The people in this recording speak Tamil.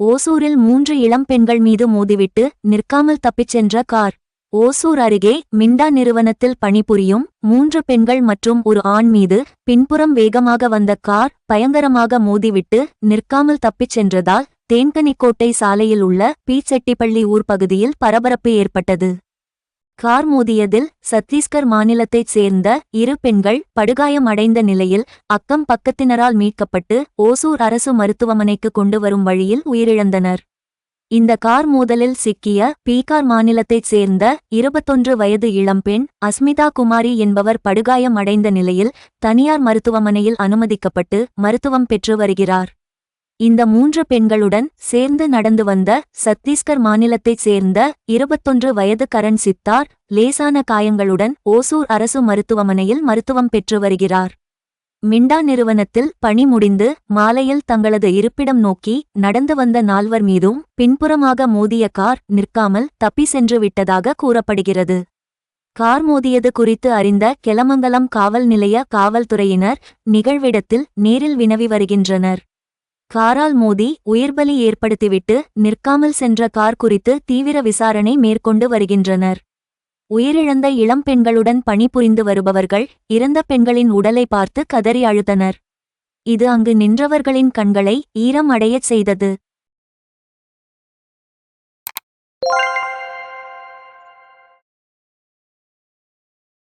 ஓசூரில் மூன்று இளம் பெண்கள் மீது மோதிவிட்டு நிற்காமல் தப்பிச் சென்ற கார். ஓசூர் அருகே மிண்டா நிறுவனத்தில் பணிபுரியும் மூன்று பெண்கள் மற்றும் ஒரு ஆண் மீது பின்புறம் வேகமாக வந்த கார் பயங்கரமாக மோதிவிட்டு நிற்காமல் தப்பிச் சென்றதால் தேன்கனிக்கோட்டை சாலையில் உள்ள பீச்செட்டிப்பள்ளி ஊர் பகுதியில் பரபரப்பு ஏற்பட்டது. கார் மோதியதில் சத்தீஸ்கர் மாநிலத்தைச் சேர்ந்த இரு பெண்கள் படுகாயம் அடைந்த நிலையில் அக்கம் பக்கத்தினரால் மீட்கப்பட்டு ஓசூர் அரசு மருத்துவமனைக்கு கொண்டு வரும் வழியில் உயிரிழந்தனர். இந்த கார் மோதலில் சிக்கிய பீகார் மாநிலத்தைச் சேர்ந்த இருபத்தொன்று வயது இளம்பெண் அஸ்மிதா குமாரி என்பவர் படுகாயம் அடைந்த நிலையில் தனியார் மருத்துவமனையில் அனுமதிக்கப்பட்டு மருத்துவம் பெற்று வருகிறார். இந்த மூன்று பெண்களுடன் சேர்ந்து நடந்து வந்த சத்தீஸ்கர் மாநிலத்தைச் சேர்ந்த இருபத்தொன்று வயது கரண் சித்தார் லேசான காயங்களுடன் ஓசூர் அரசு மருத்துவமனையில் மருத்துவம் பெற்று வருகிறார். மிண்டா நிறுவனத்தில் பணி முடிந்து மாலையில் தங்களது இருப்பிடம் நோக்கி நடந்து வந்த நால்வர் மீதும் பின்புறமாக மோதிய கார் நிற்காமல் தப்பி சென்று விட்டதாக கூறப்படுகிறது. கார் மோதியது குறித்து அறிந்த கெலமங்கலம் காவல் நிலைய காவல்துறையினர் நிகழ்விடத்தில் நேரில் வினவி வருகின்றனர். காரால் மோதி உயிர்பலி ஏற்படுத்திவிட்டு நிற்காமல் சென்ற கார் குறித்து தீவிர விசாரணை மேற்கொண்டு வருகின்றனர். உயிரிழந்த இளம் பெண்களுடன் பணிபுரிந்து வருபவர்கள் இறந்த பெண்களின் உடலை பார்த்து கதறி அழுதனர். இது அங்கு நின்றவர்களின் கண்களை ஈரம் அடையச் செய்தது.